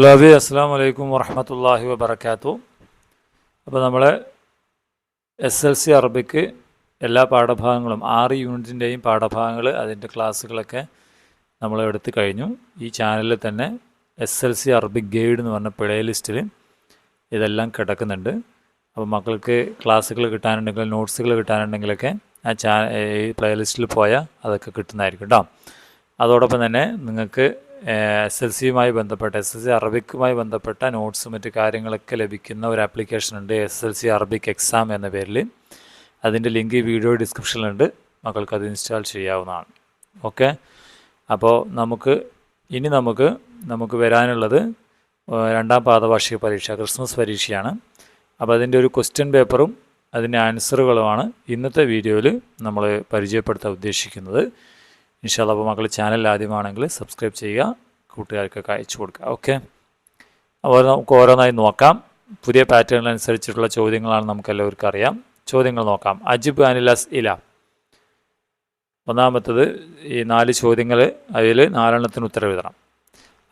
തുലാബി അസ്സാം വലൈക്കും വറഹമത്തല്ലാഹി വബർക്കാത്തു അപ്പോൾ നമ്മൾ എസ് എൽ സി അറബിക്ക് എല്ലാ പാഠഭാഗങ്ങളും ആറ് യൂണിറ്റിന്റെയും പാഠഭാഗങ്ങൾ അതിന്റെ ക്ലാസ്സുകളൊക്കെ നമ്മൾ എടുത്തു കഴിഞ്ഞു. ഈ ചാനലിൽ തന്നെ S L C Arabic guide എന്ന് പറഞ്ഞ പ്ലേ ലിസ്റ്റിൽ ഇതെല്ലാം കിടക്കുന്നുണ്ട്. അപ്പോൾ മക്കൾക്ക് ക്ലാസ്സുകൾ കിട്ടാനുണ്ടെങ്കിൽ നോട്ട്സുകൾ കിട്ടാനുണ്ടെങ്കിലൊക്കെ ആ ചാ ഈ പ്ലേ ലിസ്റ്റിൽ പോയാൽ അതൊക്കെ കിട്ടുന്നതായിരിക്കും കേട്ടോ അതോടൊപ്പം തന്നെ നിങ്ങൾക്ക് എസ് എൽ സിയുമായി ബന്ധപ്പെട്ട എസ് എൽ സി അറബിക്കുമായി ബന്ധപ്പെട്ട നോട്ട്സും മറ്റ് കാര്യങ്ങളൊക്കെ ലഭിക്കുന്ന ഒരു ആപ്ലിക്കേഷൻ ഉണ്ട് S L C Arabic exam എന്ന പേരിൽ. അതിന്റെ ലിങ്ക് ഈ വീഡിയോ ഡിസ്ക്രിപ്ഷനിലുണ്ട് മക്കൾക്ക് അത് ഇൻസ്റ്റാൾ ചെയ്യാവുന്നതാണ്. ഓക്കെ അപ്പോൾ നമുക്ക് ഇനി നമുക്ക് നമുക്ക് വരാനുള്ളത് രണ്ടാം പാദവാർഷിക പരീക്ഷ ക്രിസ്മസ് പരീക്ഷയാണ്. അപ്പോൾ അതിന്റെ ഒരു ക്വസ്റ്റ്യൻ പേപ്പറും അതിന്റെ ആൻസറുകളുമാണ് ഇന്നത്തെ വീഡിയോയിൽ നമ്മൾ പരിചയപ്പെടുത്താൻ ഉദ്ദേശിക്കുന്നത്. ഇൻഷാല്ല അപ്പോൾ മക്കൾ ചാനൽ ആദ്യമാണെങ്കിൽ സബ്സ്ക്രൈബ് ചെയ്യുക കൂട്ടുകാർക്കൊക്കെ അയച്ചു കൊടുക്കുക ഓക്കെ? അപ്പോൾ നമുക്ക് ഓരോന്നായി നോക്കാം. പുതിയ പാറ്റേണിനനുസരിച്ചിട്ടുള്ള ചോദ്യങ്ങളാണ് നമുക്ക് എല്ലാവർക്കും അറിയാം. ചോദ്യങ്ങൾ നോക്കാം. അജിബ് അനിലസ് ഇല. ഒന്നാമത്തത് ഈ നാല് ചോദ്യങ്ങൾ അതിൽ നാലെണ്ണത്തിന് ഉത്തരം എഴുതണം.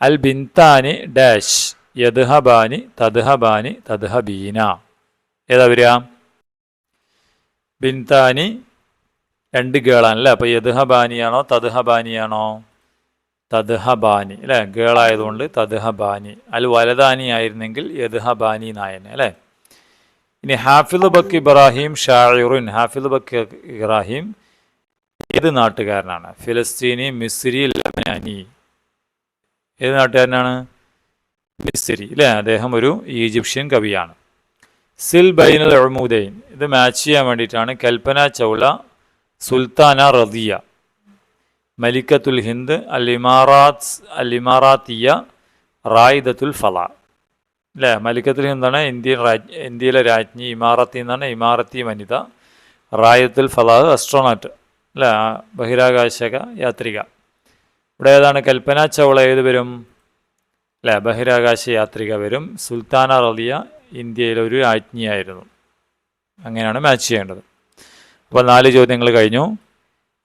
അൽ ബിൻതാനി ഡാഷ് യദ്ഹബാനി തദ്ഹബാനി തദ്ഹബീന. ഏതാ വരിക? ബിൻതാനി രണ്ട് ഗേളാണ് അല്ലേ അപ്പോൾ യദ്ഹബാനിയാണോ തദ്ഹബാനിയാണോ? തദ്ഹബാനി അല്ലേ? ഗേളായതുകൊണ്ട് തദ്ഹബാനി. അൽ വലതാനി ആയിരുന്നെങ്കിൽ യദ്ഹബാനി നായനെ അല്ലേ? ഇനി ഹാഫിദ് ബക്ക് ഇബ്രാഹിം ഷായുറുൻ ഹാഫിദ് ബക്ക് ഇബ്രാഹിം ഏത് നാട്ടുകാരനാണ്? ഫിലസ്തീനി മിസ്രി ലബനാനി. ഏത് നാട്ടുകാരനാണ്? മിസ്രി അല്ലേ? അദ്ദേഹം ഒരു ഈജിപ്ഷ്യൻ കവിയാണ്. സിൽ ബൈനൽ അഴമൂദൈൻ ഇത് മാച്ച് ചെയ്യാൻ വേണ്ടിയിട്ടാണ് കൽപ്പന ചൗള സുൽത്താന റദിയ. മലിക്കത്തുൽ ഹിന്ദ് അൽ ഇമാറാത്ത് അൽ ഇമാറാത്തിയ റായിദത്തുൽ ഫല. അല്ലേ മലിക്കത്തുൽ ഹിന്ദാണ് ഇന്ത്യൻ രാജ് ഇന്ത്യയിലെ രാജ്ഞി ഇമാറത്തി എന്നാണ് ഇമാറത്തി വനിത റായിദത്തുൽ ഫലാഹ് അസ്ട്രോനാട്ട് അല്ലേ ബഹിരാകാശ ബഹിരാകാശക യാത്രിക. ഇവിടെ ഏതാണ് കൽപ്പന ചൗള ഏത് വരും? അല്ലേ ബഹിരാകാശ യാത്രിക വരും. സുൽത്താന റദിയ ഇന്ത്യയിലെ ഒരു രാജ്ഞിയായിരുന്നു. അങ്ങനെയാണ് മാച്ച് ചെയ്യേണ്ടത്. അപ്പോൾ നാല് ചോദ്യങ്ങൾ കഴിഞ്ഞു.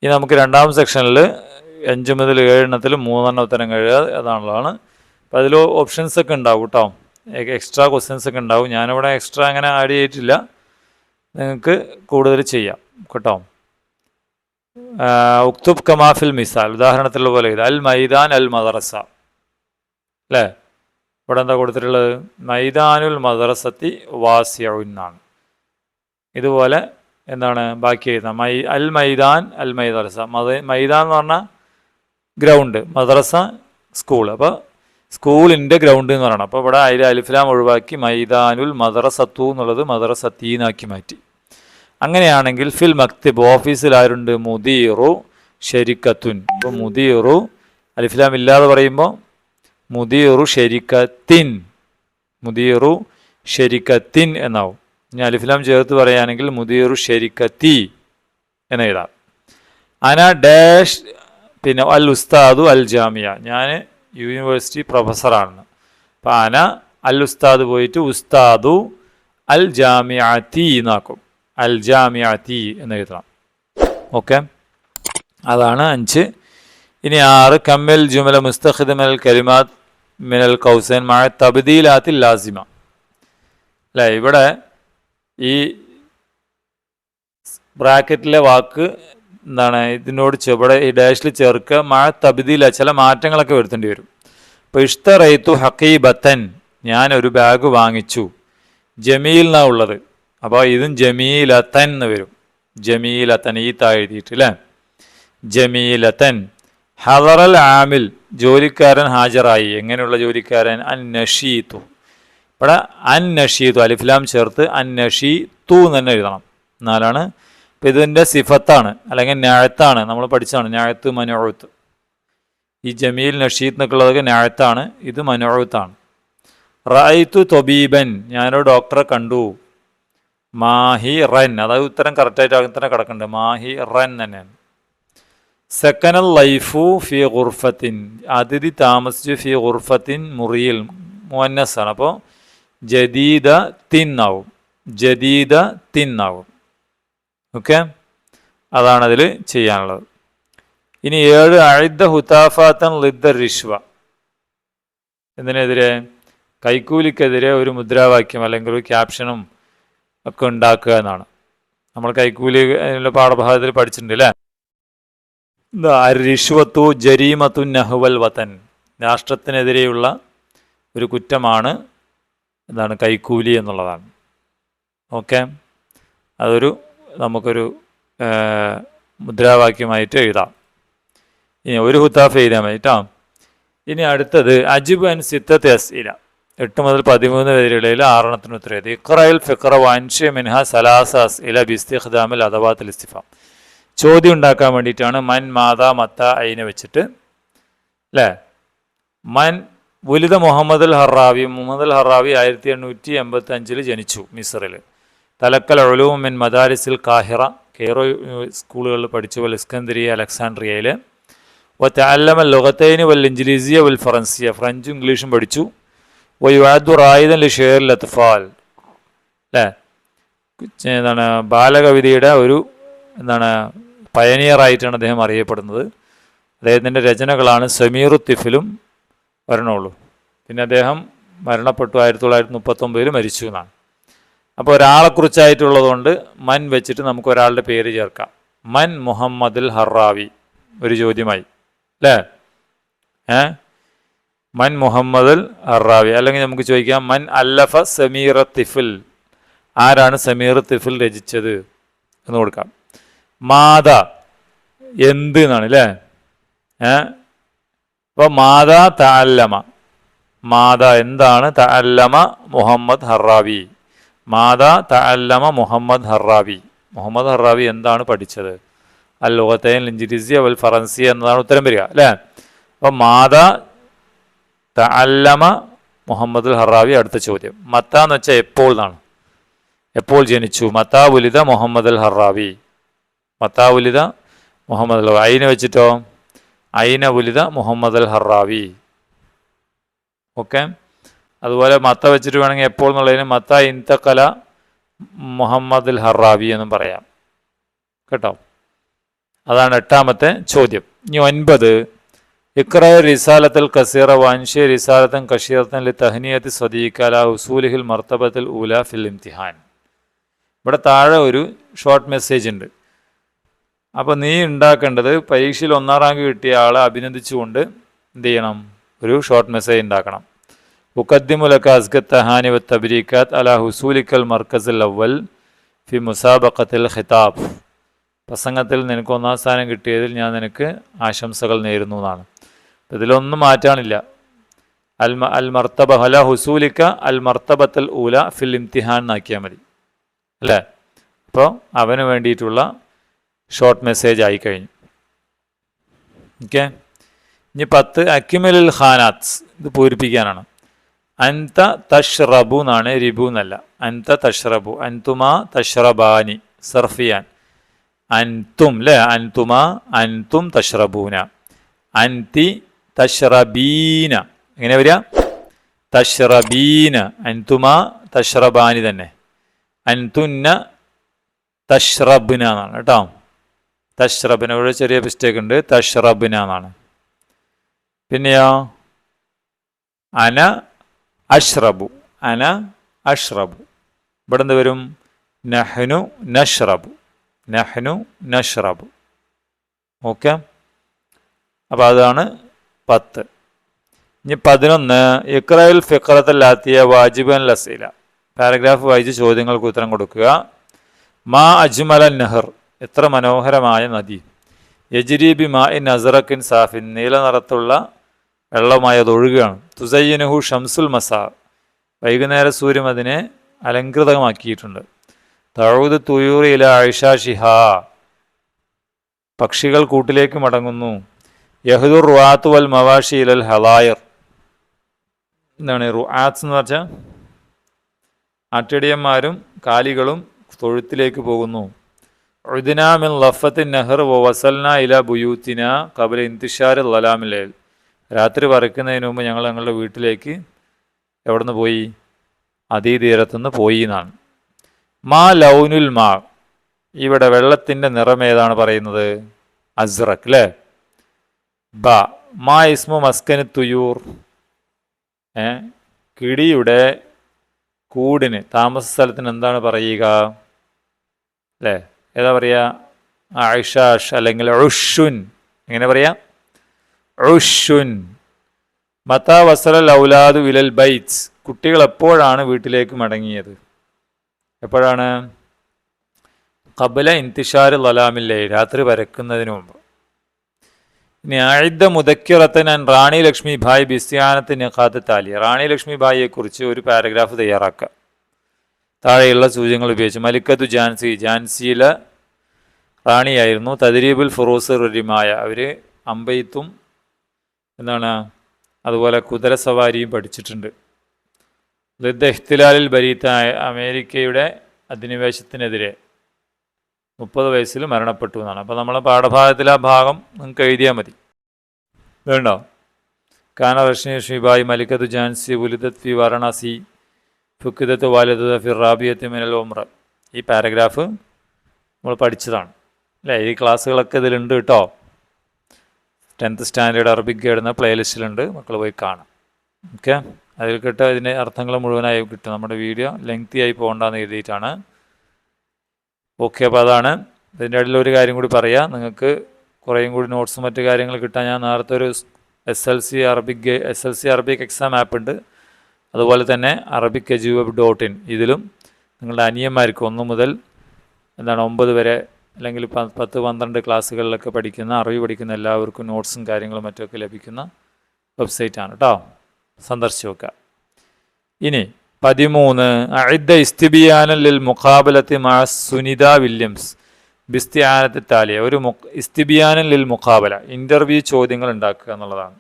ഇനി നമുക്ക് രണ്ടാം സെക്ഷനിൽ അഞ്ച് മുതൽ ഏഴെണ്ണത്തിൽ മൂന്നെണ്ണം ഉത്തരം കഴിയുക അതാണുള്ളതാണ്. അപ്പോൾ അതിൽ ഓപ്ഷൻസ് ഒക്കെ ഉണ്ടാവും കേട്ടോ. എക്സ്ട്രാ ക്വസ്റ്റ്യൻസ് ഒക്കെ ഉണ്ടാവും. ഞാനിവിടെ എക്സ്ട്രാ അങ്ങനെ ആഡ് ചെയ്തിട്ടില്ല. നിങ്ങൾക്ക് കൂടുതൽ ചെയ്യാം കേട്ടോ. ഉക്തുബ് കമാഫിൽ മിസാൽ. ഉദാഹരണത്തിലുള്ള പോലെ ഇത്. അൽ മൈദാൻ അൽ മദറസ. അല്ലേ? ഇവിടെ എന്താ കൊടുത്തിട്ടുള്ളത്? മൈദാനുൽ മദറസത്തി വാസിയുന്നാണ് ഇതുപോലെ എന്താണ് ബാക്കി എഴുതാം മൈ അൽ മൈദാൻ അൽ മൈദറസ. മദ മൈദാൻ എന്ന് പറഞ്ഞാൽ ഗ്രൗണ്ട് മദ്രസ സ്കൂൾ അപ്പോൾ സ്കൂളിന്റെ ഗ്രൗണ്ട് എന്ന് പറയണം. അപ്പോൾ ഇവിടെ അതിൽ അലിഫ്ലാം ഒഴിവാക്കി മൈദാനുൽ മദ്രസത്തു എന്നുള്ളത് മദ്രസത്തീനാക്കി മാറ്റി. അങ്ങനെയാണെങ്കിൽ ഫിൽ മക്തിബ് ഓഫീസിൽ ആരുണ്ട്? മുദീറു ഷെരിക്കത്തുൻ ഇപ്പോൾ മുദീറു അലിഫ്ലാം ഇല്ലാതെ പറയുമ്പോൾ മുദീറു ഷെരിക്കത്തിൻ മുദീറു ഷെരിക്കത്തിൻ എന്നാവും. ഇനി അലിഫിലാം ചേർത്ത് പറയുകയാണെങ്കിൽ മുദീറു ഷെരിക്കത്തി എന്ന് എഴുതാം. അന ഡാഷ് പിന്നെ അൽ ഉസ്താദു അൽ ജാമിയ. ഞാൻ യൂണിവേഴ്സിറ്റി പ്രൊഫസറാണ്. അപ്പം അന അൽ ഉസ്താദ് പോയിട്ട് ഉസ്താദു അൽ ജാമിയാത്തി എന്നാക്കും. അൽ ജാമിയാത്തി എന്ന് എഴുതണം. ഓക്കെ? അതാണ് അഞ്ച്. ഇനി ആറ്. കമ്മൽ ജുമല മുസ്തഖിദ് കലിമാത് മിനൽ കൗസൻ മായ തബദീലാത്തിൽ ലാസിമ. അല്ലേ? ഇവിടെ ഈ ബ്രാക്കറ്റിലെ വാക്ക് എന്താണ്? ഇതിനോട് ചെവിടെ ഈ ഡാഷിൽ ചേർക്കുക. മഴ തബിദില ചില മാറ്റങ്ങളൊക്കെ വരുത്തേണ്ടി വരും. ഇപ്പോൾ ഇഷ്ട റൈത്തു ഹക്കീബത്തൻ ഞാൻ ഒരു ബാഗ് വാങ്ങിച്ചു. ജമീൽ എന്നാ ഉള്ളത്. അപ്പോൾ ഇതും ജമീലത്തൻ എന്ന് വരും. ജമീലത്തൻ ഈ താ എഴുതിയിട്ട് അല്ലേ? ജമീലത്തൻ. ഹദറൽ ആമിൽ ജോലിക്കാരൻ ഹാജരായി. എങ്ങനെയുള്ള ജോലിക്കാരൻ? അൻ നഷീത്തു ഇവിടെ അൻ അലിഫ്ലാം ചേർത്ത് അൻ നഷീ തു തന്നെ എഴുതണം. എന്നാലാണ് ഇപ്പം ഇതിന്റെ സിഫത്താണ് അല്ലെങ്കിൽ ഞാഴത്താണ് നമ്മൾ പഠിച്ചതാണ്. ഞാഴത്ത് മനോഴുത്ത് ഈ ജമീൽ നഷീദ് എന്നൊക്കെയുള്ളതൊക്കെ ഞാഴത്താണ് ഇത് മനോഴുത്താണ് റായിത്തു തൊബീബൻ ഞാനൊരു ഡോക്ടറെ കണ്ടു. മാഹി റൻ അതായത് ഉത്തരം കറക്റ്റായിട്ട് അങ്ങനെ കിടക്കുന്നുണ്ട്. മാഹി റൻ തന്നെയാണ്. സെക്കനൽ ലൈഫു ഫി ഗുർഫത്തിൻ അതിഥി താമസിച്ചു ഫി ഗുർഫത്തിൻ മുറിയിൽ ആണ് അപ്പോൾ ജദീദ തിന്നാവും. ജദീദ തിന്നാവും. ഓക്കെ? അതാണ് അതിൽ ചെയ്യാനുള്ളത്. ഇനി ഏഴ് അഴുദ്ദ ഹുതാഫാത്തൻ ലിദ്ദ റിഷ്വ. എന്തിനെതിരെ? കൈക്കൂലിക്കെതിരെ ഒരു മുദ്രാവാക്യം അല്ലെങ്കിൽ ഒരു ക്യാപ്ഷനും ഒക്കെ ഉണ്ടാക്കുക എന്നാണ്. നമ്മൾ കൈക്കൂലി പാഠഭാഗത്തിൽ പഠിച്ചിട്ടുണ്ട് അല്ലേ? റിഷ്വത്തു ജരീമത്തു നഹുവൽ വതൻ. രാഷ്ട്രത്തിനെതിരെയുള്ള ഒരു കുറ്റമാണ് എന്താണ് കൈക്കൂലി എന്നുള്ളതാണ്. ഓക്കെ? അതൊരു നമുക്കൊരു മുദ്രാവാക്യമായിട്ട് എഴുതാം. ഇനി ഒരു ഹുത്താഫ് എഴുതാൻ വേണ്ടിട്ടോ ഇനി അടുത്തത് അജിബ് അൻ സിത്തത്ത് അസീല എട്ട് മുതൽ പതിമൂന്ന് വരെയുള്ള ആറെണ്ണത്തിന് ഉത്തരം എഴുതി. ഇഖ്റയിൽ ഫിഖറ വാൻഷ മിൻഹ സലാസ ഇല ബിസ്തിഖ്ദാമിൽ അഥവാ ഇസ്തിഫാം ചോദ്യം ഉണ്ടാക്കാൻ വേണ്ടിയിട്ടാണ് മൻ മാതാ മത്ത അയിനെ വെച്ചിട്ട് അല്ലേ മൻ ഉലിത മുഹമ്മദ് അൽ ഹറാവി മുഹമ്മദ് അൽ ഹറാവി ആയിരത്തി എണ്ണൂറ്റി എൺപത്തി അഞ്ചിൽ ജനിച്ചു മിസറിൽ തലക്കൽ ഒലവും മിൻ മദാരിസിൽ കാഹിറ കെയ്റോ സ്കൂളുകളിൽ പഠിച്ചു വൽ അലക്സാണ്ട്രിയയിൽ വ തഅല്ലമ ലുഗത്തൈനി വൽ ഇഞ്ചിലീസിയ വൽ ഫറൻസിയ ഫ്രഞ്ചും ഇംഗ്ലീഷും പഠിച്ചു. വ യുആദു റായിദൻ ലി ഷെയർ ലത്ഫാൽ അല്ലേ എന്താണ് ബാലകവിതയുടെ ഒരു എന്താണ് പയനിയറായിട്ടാണ് അദ്ദേഹം അറിയപ്പെടുന്നത്. അദ്ദേഹത്തിന്റെ രചനകളാണ് സമീറു തിഫിലും വരണുള്ളൂ. പിന്നെ അദ്ദേഹം മരണപ്പെട്ടു ആയിരത്തി തൊള്ളായിരത്തി മുപ്പത്തൊമ്പതിൽ മരിച്ചു എന്നാണ്. അപ്പോൾ ഒരാളെക്കുറിച്ചായിട്ടുള്ളതുകൊണ്ട് മൻ വെച്ചിട്ട് നമുക്ക് ഒരാളുടെ പേര് ചേർക്കാം. മൻ മുഹമ്മദുൽ ഹറാവി. ഒരു ചോദ്യമായി. അല്ലേ? ഏ? മൻ മുഹമ്മദുൽ ഹറാവി. അല്ലെങ്കിൽ നമുക്ക് ചോദിക്കാം മൻ അല്ലഫ സമീറ തിഫിൽ. ആരാണ് സമീർ തിഫിൽ രചിച്ചത്? എന്ന് കൊടുക്കാം. മാത എന്ത് എന്നാണ് അല്ലേ? ഏ? അപ്പോൾ മാതാ താല്ലമ മാതാ എന്താണ്? താല്ലമ മുഹമ്മദ് ഹറാവി. മാതാ താല്ലമ മുഹമ്മദ് ഹറാവി. മുഹമ്മദ് ഹറാവി എന്താണ് പഠിച്ചത്? അൽ ലോകത്തേൻ ലിഞ്ചിരിസി അവൽ ഫറൻസി എന്നതാണ് ഉത്തരം വരിക അല്ലേ? അപ്പോൾ മാതാ താല്ലമ മുഹമ്മദ് ഹറാവി അടുത്ത ചോദ്യം. മത്ത എന്ന് വെച്ചാൽ എപ്പോൾ എന്നാണ്. എപ്പോൾ ജനിച്ചു? മത്താ ഉലിത മുഹമ്മദ് അൽ ഹറാവി. മത്താ ഉലിത മുഹമ്മദ് അൽ അയിനെ വെച്ചിട്ടോ? അയിന ഉലിത മുഹമ്മദ് അൽ ഹറാവി ഓക്കെ? അതുപോലെ മത്ത വെച്ചിട്ട് വേണമെങ്കിൽ എപ്പോൾ എന്നുള്ളതിന് മത്ത ഇന്തക്കല മുഹമ്മദ് അൽ ഹറാവി എന്നും പറയാം. കേട്ടോ? അതാണ് എട്ടാമത്തെ ചോദ്യം. ഇനി ഒൻപത്. ഇക്ര റിസാലത്തിൽ കസീറ വാൻഷ്യ റിസാലത്തൻ കഷീറത്തൻ ലി തഹ്നിയത്ത് സ്വദീഖല ഉസൂലിഹിൽ മർത്തബത്തിൽ ഊല ഫിൽ ഇംതിഹാൻ. ഇവിടെ താഴെ ഒരു ഷോർട്ട് മെസ്സേജ് ഉണ്ട്. അപ്പോൾ നീ ഉണ്ടാക്കേണ്ടത് പരീക്ഷയിൽ ഒന്നാം റാങ്ക് കിട്ടിയ ആളെ അഭിനന്ദിച്ചുകൊണ്ട് എന്ത് ചെയ്യണം? ഒരു ഷോർട്ട് മെസ്സേജ് ഉണ്ടാക്കണം. ഉഖദ്ദിമുലക്ക അസ്ഗത്ത് തഹാനി വ തബരീക്കാത്ത് അല ഹുസൂലിക്കൽ മർക്കസുൽ അവൽ ഫി മുസാബക്കത്തിൽ ഖിതാബ്. പ്രസംഗത്തിൽ നിനക്ക് ഒന്നാം സ്ഥാനം കിട്ടിയതിൽ ഞാൻ നിനക്ക് ആശംസകൾ നേരുന്നു എന്നാണ്. അപ്പം ഇതിലൊന്നും മാറ്റാനില്ല. അൽ അൽ മർത്തബ ഹല ഹുസൂലിക്ക അൽ മർത്തബത്തൽ ഊല ഫിൽ ഇംതിഹാൻ എന്നാക്കിയാൽ മതി. അല്ലേ? അപ്പോൾ അവന് വേണ്ടിയിട്ടുള്ള ഷോർട്ട് മെസ്സേജ് ആയി കഴിഞ്ഞു. ഓക്കെ ഇനി പത്ത് അക്യുമലുൽ ഖാനാത്സ് ഇത് പൂരിപ്പിക്കാനാണ്. അൻത തഷ്റബു എന്നാണ് റിബു എന്നല്ല. അൻത തഷ്റബു. അൻതുമ തഷ്റബാനി. സർഫിയാൻ. അൻതും അല്ലേ അൻതുമ അൻതും തഷ്റബൂന. അൻതി തഷ്റബീന. എങ്ങനെ വരിക? തഷ്റബീന. അൻതുമ തഷ്റബാനി തന്നെ. അൻതുന്ന തഷ്റബ്ന എന്നാണ് കേട്ടോ? തഷ്റബിന ഇവിടെ ചെറിയ മിസ്റ്റേക്ക് ഉണ്ട്. തഷ്റബിന എന്നാണ്. പിന്നെയോ? അന അഷ്റബു. അന അഷ്റബു. ഇവിടെ എന്ത് വരും? നഹ്നു നഷ്റബു. നഹ്നു നഷ്റബു. ഓക്കെ? അപ്പോൾ അതാണ് പത്ത്. ഇനി പതിനൊന്ന്. ഇക്രയിൽ ഫിക്രത്തല്ലാത്തിയ വാജിബൻ ലസീല. പാരഗ്രാഫ് വായിച്ച് ചോദ്യങ്ങൾക്ക് ഉത്തരം കൊടുക്കുക. മാ അജ്മല നെഹർ. എത്ര മനോഹരമായ നദി. യജിരീബി മാ ഇൻ അസറക്കിൻ സാഫിൻ. നീല നിറത്തുള്ള വെള്ളമായി ഒഴുകുകയാണ്. തുസയ്യനുഹു ഷംസുൽ മസാ വൈകുന്നേര സൂര്യൻ അതിനെ അലങ്കൃതമാക്കിയിട്ടുണ്ട് തഴൂത് തുയൂർ ഇല ആയിഷ ഷിഹാ പക്ഷികൾ കൂട്ടിലേക്ക് മടങ്ങുന്നു. യഹദുർ റുആത്ത് വൽ മവാഷി ഇലൽ ഹലായർ എന്താണ് റുആത്ത് എന്ന് പറഞ്ഞാൽ? ആട്ടിടിയന്മാരും കാലികളും തൊഴുത്തിലേക്ക് പോകുന്നു. ഉദിനാമിൻ ലഫത്തിൻ നെഹർ വസൽന ഇല ബുയൂത്തിന കബല ഇന്തിഷാർ ലലാമിലേൽ രാത്രി വരയ്ക്കുന്നതിന് മുമ്പ് ഞങ്ങൾ ഞങ്ങളുടെ വീട്ടിലേക്ക് എവിടെ നിന്ന് പോയി അതീതീരത്തുനിന്ന് പോയി എന്നാണ്. മാ ലൗനുൽ മാ. ഇവിടെ വെള്ളത്തിന്റെ നിറം ഏതാണ് പറയുന്നത്? അസ്റഖ് അല്ലേ ബ. മാ ഇസ്മു മസ്കന് തുയൂർ. കിടിയുടെ കൂടിന് താമസ സ്ഥലത്തിന് എന്താണ് പറയുക? അല്ലേ ഏതാ പറയുക ഐഷാഷ് അല്ലെങ്കിൽ ഉഷുൻ എങ്ങനെ പറയാം? ഉഷുൻ മത്താ വസലൽ ഔലാദു വിലൽ ബൈറ്റ്സ്. കുട്ടികൾ എപ്പോഴാണ് വീട്ടിലേക്ക് മടങ്ങിയത്? എപ്പോഴാണ്? കബല ഇന്തിഷാർ ലലാമില്ലേ രാത്രി വരക്കുന്നതിന് മുമ്പ്. ഇനി ആഴ്ദ മുതക്കിറത്ത് ഞാൻ റാണി ലക്ഷ്മി ഭായ് ബിസ്യാനത്തിന് കാത്ത് താലി റാണി ലക്ഷ്മി ഭായിയെക്കുറിച്ച് ഒരു പാരഗ്രാഫ് തയ്യാറാക്കുക താഴെയുള്ള സൂചനകൾ ഉപയോഗിച്ച് മലിക്കത്തു ജാൻസി ജാൻസിയിലെ റാണിയായിരുന്നു. തദരീബുൽ ഫുറൂസ് റരിമായ. അവർ അമ്പയത്തും എന്താണ് അതുപോലെ കുതിരസവാരിയും പഠിച്ചിട്ടുണ്ട്. ദ എഹ്തിലാലിൽ ഭരീത്ത അമേരിക്കയുടെ അധിനിവേശത്തിനെതിരെ മുപ്പത് വയസ്സിൽ മരണപ്പെട്ടു എന്നാണ്. അപ്പോൾ നമ്മളെ പാഠഭാഗത്തിലെ ആ ഭാഗം നിങ്ങൾക്ക് എഴുതിയാൽ മതി. വേണ്ടോ കാന റഷ്നി ഷിബായി മലിക്കത്ത് ജാൻസി ഉലിദത്ത് ഫി വാരണാസി ഫുക്കിദത്ത് വാലിദത്ത് ഫിർ റാബിയത്ത് മിനൽ ഉമ്ര ഈ പാരഗ്രാഫ് നമ്മൾ പഠിച്ചതാണ്. അല്ലേ? ഈ ക്ലാസ്സുകളൊക്കെ ഇതിലുണ്ട് കേട്ടോ. ടെൻത്ത് സ്റ്റാൻഡേർഡ് അറബിക് ഗൈഡെന്ന പ്ലേലിസ്റ്റിലുണ്ട്. മക്കൾ പോയി കാണാം. ഓക്കെ? അതിൽ കിട്ടുക ഇതിന്റെ അർത്ഥങ്ങൾ മുഴുവനായി കിട്ടും. നമ്മുടെ വീഡിയോ ലെങ്തി ആയി പോകണ്ടെന്ന് എഴുതിയിട്ടാണ്. ഓക്കെ അപ്പോൾ അതാണ്. ഇതിന്റെ ഇടയിൽ ഒരു കാര്യം കൂടി പറയാം. നിങ്ങൾക്ക് കുറേയും കൂടി നോട്ട്സും മറ്റു കാര്യങ്ങൾ കിട്ടാൻ ഞാൻ നേരത്തെ ഒരു S L C Arabic S L C Arabic exam app ഉണ്ട്. അതുപോലെ തന്നെ അറബിക് എജുവബ് ഡോട്ട് ഇൻ ഇതിലും നിങ്ങളുടെ അനിയന്മാർക്ക് ഒന്ന് മുതൽ എന്താണ് ഒമ്പത് വരെ അല്ലെങ്കിൽ പത്ത് പന്ത്രണ്ട് ക്ലാസ്സുകളിലൊക്കെ പഠിക്കുന്ന അറിവ് പഠിക്കുന്ന എല്ലാവർക്കും നോട്ട്സും കാര്യങ്ങളും മറ്റുമൊക്കെ ലഭിക്കുന്ന വെബ്സൈറ്റാണ് കേട്ടോ സന്ദർശിച്ച് നോക്കുക. ഇനി പതിമൂന്ന് അഴിദ്ദ ഇസ്തിബിയാനലിൽ മുഖാബലത്തി മാ സുനിത വില്യംസ്. ബിസ്തിയാനത്തെ താലിയ ഒരു മുഖ ഇസ്തിബിയാനലിൽ മുഖാബല. ഇന്റർവ്യൂ ചോദ്യങ്ങൾ ഉണ്ടാക്കുക എന്നുള്ളതാണ്.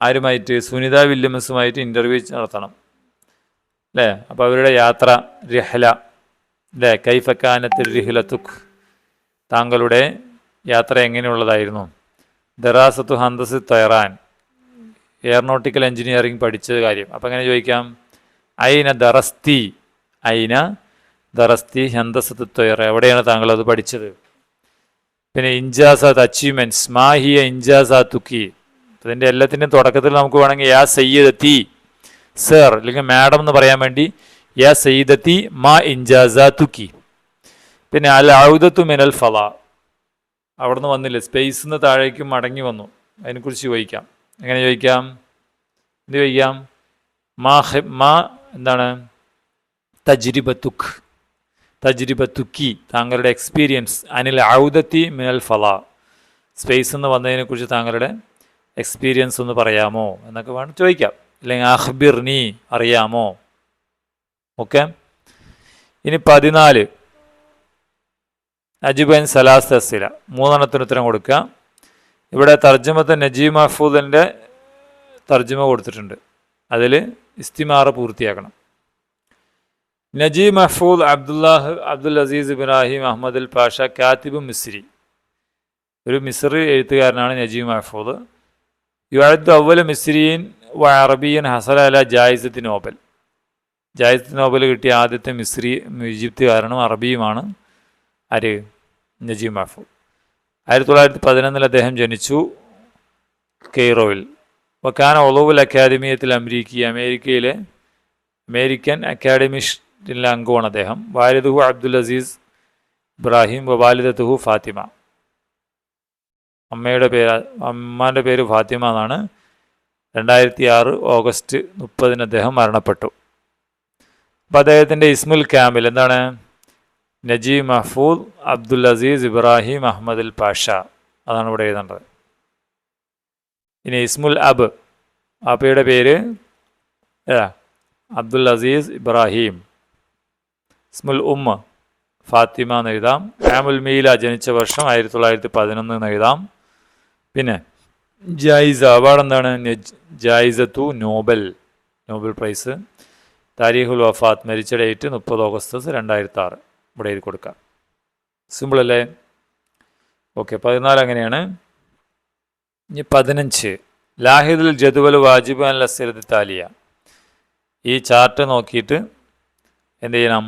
ആരുമായിട്ട് സുനിത വില്യംസുമായിട്ട് ഇന്റർവ്യൂ നടത്തണം. അല്ലേ അപ്പോൾ അവരുടെ യാത്ര രഹല അല്ലേ കൈഫക്കാനത്തിൽ റിഹുലത്തുഖ് താങ്കളുടെ യാത്ര എങ്ങനെയുള്ളതായിരുന്നു? ദറാസത്തു ഹന്തസ് തയറാൻ എയറോനോട്ടിക്കൽ എഞ്ചിനീയറിംഗ് പഠിച്ച കാര്യം. അപ്പോൾ എങ്ങനെ ചോദിക്കാം? ഐന ദറസ്തി? ഐന ദറസ്തി ഹന്തസത്ത് തൊയർ എവിടെയാണ് താങ്കൾ അത് പഠിച്ചത്? പിന്നെ ഇൻജാസാത്ത് അച്ചീവ്മെന്റ്സ് മാഹിയ ഇൻജാസാത്തുക്കി അതിന്റെ എല്ലാത്തിന്റെയും തുടക്കത്തിൽ നമുക്ക് വേണമെങ്കിൽ യാ സയ്യദത്തി സർ അല്ലെങ്കിൽ മാഡം എന്ന് പറയാൻ വേണ്ടി യാ സയ്യിദത്തി മാ ഇൻജാസാത്തുക്കി. പിന്നെ അൽ ഔദത്തു മിനൽ ഫല അവിടെ നിന്ന് വന്നില്ല സ്പേസിൽ നിന്ന് താഴേക്ക് മടങ്ങി വന്നു. അതിനെക്കുറിച്ച് ചോദിക്കാം. എങ്ങനെ ചോദിക്കാം? എന്ത് ചോദിക്കാം? മാ മാ എന്താണ്? തജ്രിബത്തുഖ് തജ്രിബത്തുക്കി താങ്കളുടെ എക്സ്പീരിയൻസ് അനിൽ ഔദത്തി മിനൽ ഫല സ്പേസ് എന്ന് വന്നതിനെക്കുറിച്ച് താങ്കളുടെ എക്സ്പീരിയൻസ് ഒന്ന് പറയാമോ എന്നൊക്കെ വേണം ചോദിക്കാം. അല്ലെങ്കിൽ അഹ്ബിർ നീ അറിയാമോ? ഓക്കെ? ഇനി പതിനാല്. അജിബൻ സലാസ് തസില മൂന്നെണ്ണത്തിന് ഉത്തരം കൊടുക്കുക. ഇവിടെ തർജമത്തെ നജീബ് മഹ്ഫൂദിന്റെ തർജമ കൊടുത്തിട്ടുണ്ട്. അതിൽ ഇസ്തിമാറ പൂർത്തിയാക്കണം. നജീബ് മഹ്ഫൂദ് അബ്ദുല്ലാഹ് അബ്ദുൽ അസീസ് ഇബ്രാഹിം അഹമ്മദ് അൽ പാഷ കാത്തിബ് മിസ്രി. ഒരു മിസ്രി എഴുത്തുകാരനാണ് നജീബ് മഹ്ഫൂദ്. യുഅദ് അവൽ മിസ്രീൻ വ അറബിയൻ ഹസല അല ജായിസത്ത് നോബൽ. ജായിസത്ത് നോബൽ കിട്ടിയ ആദ്യത്തെ മിസ്രി ഈജിപ്തുകാരനും അറബിയുമാണ് ആര് നജീബ് മഹ്ഫൂദ് ആയിരത്തി തൊള്ളായിരത്തി പതിനൊന്നിൽ അദ്ദേഹം ജനിച്ചു കെയ്റോയിൽ. വക്കാന ഒളവുൽ അക്കാദമിയത്തിൽ അമേരിക്ക അമേരിക്കയിലെ അമേരിക്കൻ അക്കാഡമിസ്റ്റിലെ അംഗമാണ് അദ്ദേഹം. വാലിദുഹു അബ്ദുൽ അസീസ് ഇബ്രാഹിം വാലിദത്തുഹു ഫാത്തിമ. അമ്മയുടെ പേര് അമ്മാന്റെ പേര് ഫാത്തിമ എന്നാണ്. രണ്ടായിരത്തി ആറ് ഓഗസ്റ്റ് മുപ്പതിന് അദ്ദേഹം മരണപ്പെട്ടു. അപ്പോൾ അദ്ദേഹത്തിന്റെ ഇസ്മുൽ ക്യാമ്പിൽ എന്താണ്? നജീബ് മഹ്ഫൂദ് അബ്ദുൽ അസീസ് ഇബ്രാഹിം അഹമ്മദ് അൽ പാഷ. അതാണ് ഇവിടെ എഴുതേണ്ടത്. ഇനി ഇസ്മുൽ അബ്. അപ്പയുടെ പേര് അബ്ദുൽ അസീസ് ഇബ്രാഹിം. ഇസ്മുൽ ഉമ്മ ഫാത്തിമ എന്ന് എഴുതാം. ആമുൽ മീല ജനിച്ച വർഷം ആയിരത്തി തൊള്ളായിരത്തി പതിനൊന്ന് എന്ന് എഴുതാം. പിന്നെ ജായിസ അവാർഡ് എന്താണ് ജായിസത്തു നോബൽ നോബൽ പ്രൈസ്. താരീഖുൽ വഫാത്ത് മരിച്ച ഡേറ്റ് മുപ്പത് ഓഗസ്റ്റ് രണ്ടായിരത്തി ആറ് ഇവിടെ എഴുതി കൊടുക്കാം. സിമ്പിൾ അല്ലേ? ഓക്കെ പതിനാല് അങ്ങനെയാണ്. ഇനി പതിനഞ്ച്. ലാഹിദുൽ ജദുവൽ വാജിബ് അൽ അസിറത്ത് താലിയ. ഈ ചാർട്ട് നോക്കിയിട്ട് എന്ത് ചെയ്യണം?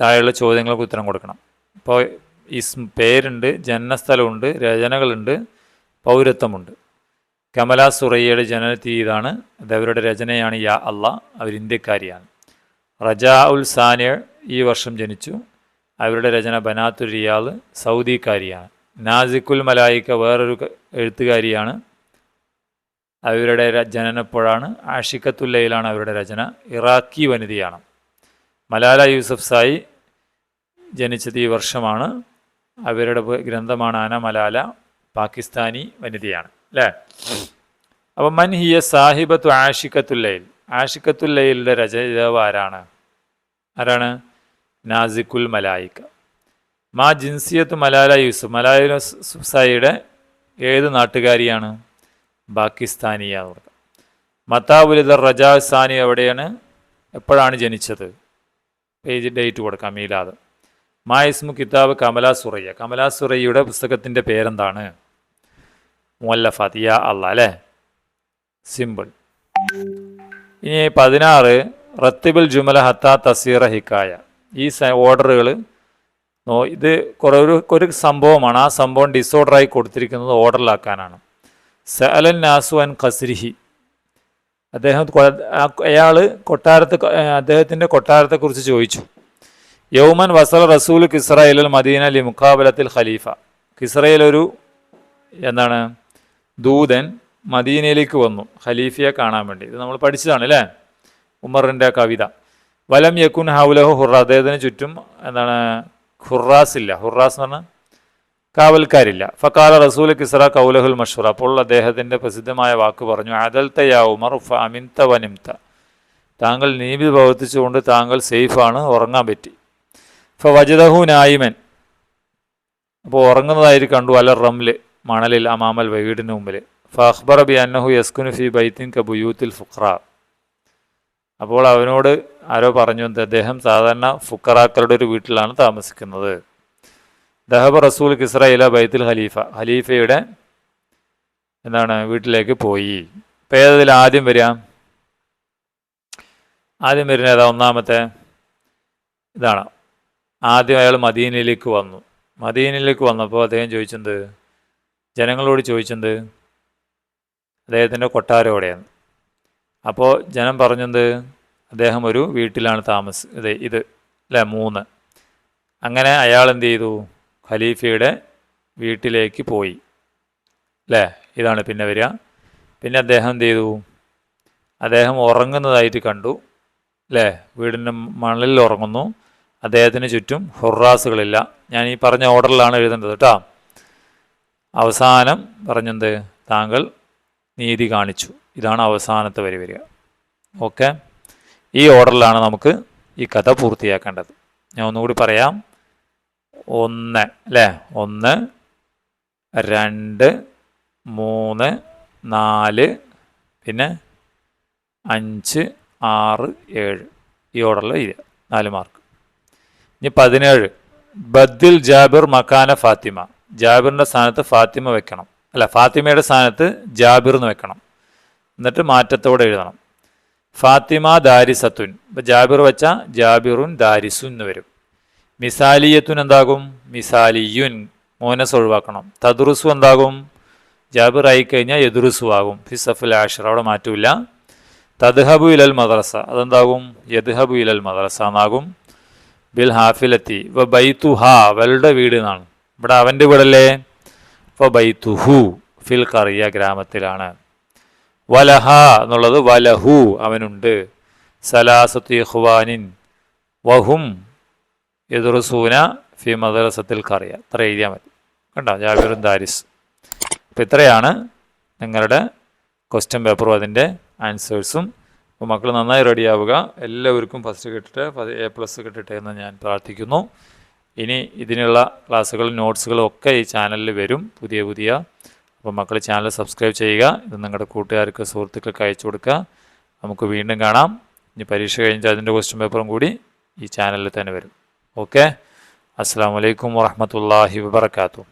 താഴെയുള്ള ചോദ്യങ്ങൾക്ക് ഉത്തരം കൊടുക്കണം. ഇപ്പോൾ ഇസ് പേരുണ്ട് ജനനസ്ഥലമുണ്ട് രചനകളുണ്ട് പൗരത്വമുണ്ട്. കമല സുറയ്യയുടെ ജനനത്തി ഇതാണ്. അത് അവരുടെ രചനയാണ് യാ അല്ല അവർ ഇന്ത്യക്കാരിയാണ്. റജാ ഉൽ സാനിയ ഈ വർഷം ജനിച്ചു. അവരുടെ രചന ബനാത്തുൽ റിയാൽ സൗദിക്കാരിയാണ്. നാസിക്കുൽ മലായിക്ക വേറൊരു എഴുത്തുകാരിയാണ്. അവരുടെ ജനനപ്പോഴാണ് ആഷിക്കത്തുല്ലയിലാണ് അവരുടെ രചന. ഇറാഖി വനിതയാണ്. മലാല യൂസഫ് സായി ജനിച്ചത് ഈ വർഷമാണ്. അവരുടെ ഗ്രന്ഥമാണ് അന മലാല പാകിസ്ഥാനി വനിതയാണ് അല്ലേ? അപ്പം മൻ ഹിയ സാഹിബത്തു ആഷിക്കത്തുല്ലയിൽ ആഷിക്കത്തുല്ലയിലെ രചയിതാവ് ആരാണ്? ആരാണ്? നാസിക്കുൽ മലായിക്ക. മാ ജിൻസിയത്ത് മലാല യൂസുഫ്. മലാല സുസായിയുടെ സായിയുടെ ഏത് നാട്ടുകാരിയാണ്? പാകിസ്ഥാനിയാണ് പറയുന്നത് മത്താബുലിദ റജാ സാനി എവിടെയാണ്? എപ്പോഴാണ് ജനിച്ചത്? പേജ് ഡേറ്റ് കൊടുക്കാം മീലാദ്. മാ ഇസ്മു കിതാബ് കമല സുറയ്യ കമല സുറയ്യയുടെ പുസ്തകത്തിന്റെ പേരെന്താണ്? മുല്ല ഫതിയ അല്ല അല്ലേ? സിമ്പിൾ ഇനി പതിനാറ് റത്തിബിൽ ജുമല ഹത്ത തസീറ ഹിക്കായ. ഈ ഓർഡറുകൾ നോ ഇത് കുറേ ഒരു ഒരു സംഭവമാണ്. ആ സംഭവം ഡിസോർഡറായി കൊടുത്തിരിക്കുന്നത് ഓർഡറിലാക്കാനാണ്. സഅലൻ നാസു അൻ ഖസ്രിഹി. അദ്ദേഹം അയാൾ കൊട്ടാരത്തെ അദ്ദേഹത്തിന്റെ കൊട്ടാരത്തെക്കുറിച്ച് ചോദിച്ചു. യൗമൻ വസൽ റസൂൽ കിസ്രയിൽ മദീന ലി മുഖാബലത്തിൽ ഖലീഫ. കിസ്രയിലൊരു എന്താണ് ദൂതൻ മദീനയിലേക്ക് വന്നു ഖലീഫയെ കാണാൻ വേണ്ടി. ഇത് നമ്മൾ പഠിച്ചതാണ് അല്ലേ? ഉമറിന്റെ കവിത. വലം യക്കുൻ ഹൗലഹു ഹുറ. അദ്ദേഹത്തിന് ചുറ്റും എന്താണ് ഖുറാസ് ഇല്ല. ഹുറാസ് എന്ന് പറഞ്ഞാൽ കാവൽക്കാരില്ല. ഫക്കാല റസൂൽ കിസ്ര കൗലഹുൽ മഷൂർ അപ്പോൾ അദ്ദേഹത്തിന്റെ പ്രസിദ്ധമായ വാക്ക് പറഞ്ഞു അദൽത്ത തയാ ഉമർ ഫ അമിൻത വനിംത. താങ്കൾ നീതി പ്രവർത്തിച്ചുകൊണ്ട് താങ്കൾ സേഫാണ് ഉറങ്ങാൻ പറ്റി. ഫ വജദഹു നായിമൻ അപ്പോൾ ഉറങ്ങുന്നതായിട്ട് കണ്ടു അല റംൽ മണലിൽ അമാമൽ വീടിന് മുമ്പിൽ. ഫ അഖ്ബർ ബി അന്നഹു യസ്കുനു ഫി ബൈത്തിൻ കബുയൂത്തിൽ ഫുഖ്ര അപ്പോൾ അവനോട് ആരോ പറഞ്ഞു അദ്ദേഹം സാധാരണ ഫുക്കറാക്കളുടെ ഒരു വീട്ടിലാണ് താമസിക്കുന്നത്. ദഹബ് റസൂൽ കിസ്ര ഇല ബൈത്തുൽ ഖലീഫ. ഖലീഫയുടെ എന്താണ് വീട്ടിലേക്ക് പോയി. ഇപ്പം ഏതതിൽ ആദ്യം വരിക? ആദ്യം വരുന്ന ഏതാ? ഒന്നാമത്തെ ഇതാണ്. ആദ്യം അയാൾ മദീനയിലേക്ക് വന്നു. മദീനയിലേക്ക് വന്നപ്പോൾ അദ്ദേഹം ചോദിച്ചത് ജനങ്ങളോട് ചോദിച്ചത് അദ്ദേഹത്തിന്റെ കൊട്ടാരം എവിടെയാണ്? അപ്പോൾ ജനം പറഞ്ഞത് അദ്ദേഹം ഒരു വീട്ടിലാണ് താമസ ഇത് ഇത് അല്ലേ മൂന്ന്. അങ്ങനെ അയാൾ എന്ത് ചെയ്തു? ഖലീഫയുടെ വീട്ടിലേക്ക് പോയി. അല്ലേ ഇതാണ് പിന്നെ വരിക. പിന്നെ അദ്ദേഹം എന്ത് ചെയ്തു? അദ്ദേഹം ഉറങ്ങുന്നതായിട്ട് കണ്ടു. അല്ലേ വീടിന്റെ മണലിൽ ഉറങ്ങുന്നു. അദ്ദേഹത്തിന് ചുറ്റും ഹുറാസുകളില്ല. ഞാൻ ഈ പറഞ്ഞ ഓർഡറിലാണ് എഴുതേണ്ടത് കേട്ടോ. അവസാനം പറഞ്ഞത് താങ്കൾ നീതി കാണിച്ചു. ഇതാണ് അവസാനത്തെ വരി വരിക. ഓക്കെ? ഈ ഓർഡറിലാണ് നമുക്ക് ഈ കഥ പൂർത്തിയാക്കേണ്ടത്. ഞാൻ ഒന്നുകൂടി പറയാം. ഒന്ന് അല്ലേ? ഒന്ന് രണ്ട് മൂന്ന് നാല് പിന്നെ അഞ്ച് ആറ് ഏഴ്. ഈ ഓർഡറിൽ എഴുതുക. നാല് മാർക്ക്. ഇനി പതിനേഴ്. ബദ്ദിൽ ജാബിർ മക്കാന ഫാത്തിമ. ജാബിറിന്റെ സ്ഥാനത്ത് ഫാത്തിമ വെക്കണം. അല്ല ഫാത്തിമയുടെ സ്ഥാനത്ത് ജാബിർ എന്ന് വെക്കണം. എന്നിട്ട് മാറ്റത്തോടെ എഴുതണം. ഫാത്തിമ ദാരിസത്തുൻ. ഇപ്പം ജാബിർ വെച്ച ജാബിറുൻ ദാരിസുൻ എന്ന് വരും. മിസാലിയത്തുൻ എന്താകും? മിസാലിയുൻ. മോനസ് ഒഴിവാക്കണം തദ്റുസു എന്താകും? ജാബിർ ആയി കഴിഞ്ഞാൽ യദുറുസു ആകും ഫിസഫുൽ ആഷർ അവിടെ മാറ്റൂല തദ്ഹബു ഇലൽ മദ്രസ. അതെന്താകും? യദ്ഹബു ഇലൽ മദ്രസ എന്നാകും. ബിൽ ഹാഫിലെത്തി. വ ബൈത്തുഹ അവളുടെ വീട് എന്നാണ്. ഇവിടെ അവന്റെ വീടല്ലേ? വ ബൈത്തുഹു ഫിൽ കറിയ ഗ്രാമത്തിലാണ്. വലഹ എന്നുള്ളത് വലഹു അവനുണ്ട്. സലാസത്തു ഹുവാനിൻ വഹും എതിർസൂന ഫി മദ്രസത്തിൽ കറിയ അത്ര എഴുതിയാൽ മതി. കണ്ടോ? ജാബിറും ദാരിസ്. അപ്പം ഇത്രയാണ് നിങ്ങളുടെ ക്വസ്റ്റ്യൻ പേപ്പറും അതിന്റെ ആൻസേഴ്സും അപ്പോൾ മക്കൾ നന്നായി റെഡിയാവുക എല്ലാവർക്കും ഫസ്റ്റ് കിട്ടട്ടെ എ പ്ലസ് കിട്ടട്ടെ എന്ന് ഞാൻ പ്രാർത്ഥിക്കുന്നു. ഇനി ഇതിനുള്ള ക്ലാസ്സുകളും നോട്ട്സുകളും ഒക്കെ ഈ ചാനലിൽ വരും. പുതിയ പുതിയ. അപ്പോൾ മക്കൾ ചാനൽ സബ്സ്ക്രൈബ് ചെയ്യുക. ഇത് നിങ്ങളുടെ കൂട്ടുകാർക്ക് സുഹൃത്തുക്കൾക്ക് അയച്ചു കൊടുക്കുക. നമുക്ക് വീണ്ടും കാണാം. ഇനി പരീക്ഷ കഴിഞ്ഞാൽ അതിന്റെ ക്വസ്റ്റ്യൻ പേപ്പറും കൂടി ഈ ചാനലിൽ തന്നെ വരും. ഓക്കെ അസ്സാം വലൈക്കും വാഹമത്തല്ലാഹി വാബർക്കാത്തു